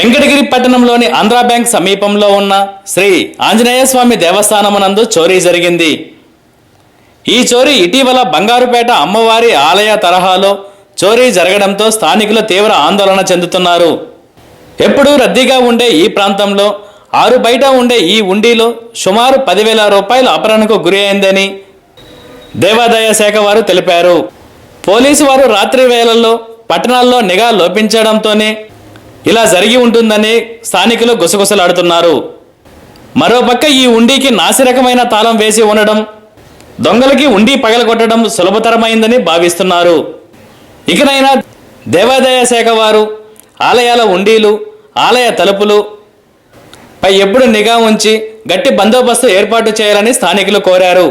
వెంకటగిరి పట్టణంలోని ఆంధ్రా బ్యాంక్ సమీపంలో ఉన్న శ్రీ ఆంజనేయ స్వామి దేవస్థానమునందు చోరీ జరిగింది. ఈ చోరీ ఇటీవల బంగారుపేట అమ్మవారి ఆలయ తరహాలో చోరీ జరగడంతో స్థానికులు తీవ్ర ఆందోళన చెందుతున్నారు. ఎప్పుడూ రద్దీగా ఉండే ఈ ప్రాంతంలో ఆరు బయట ఉండే ఈ ఉండిలో సుమారు పదివేల రూపాయల అపహరణకు గురి అయిందని దేవాదాయ శాఖ వారు తెలిపారు. పోలీసు వారు రాత్రి వేళల్లో పట్టణాల్లో నిఘా లోపించడంతోనే ఇలా జరిగి ఉంటుందని స్థానికులు గుసగుసలాడుతున్నారు. మరోపక్క ఈ ఉండికి నాసిరకమైన తాళం వేసి ఉండడం దొంగలకి ఉండి పగలగొట్టడం సులభతరమైందని భావిస్తున్నారు. ఇకనైనా దేవాదాయ శాఖ వారు ఆలయాల ఉండీలు ఆలయ తలుపులు పై ఎప్పుడు నిఘా ఉంచి గట్టి బందోబస్తు ఏర్పాటు చేయాలని స్థానికులు కోరారు.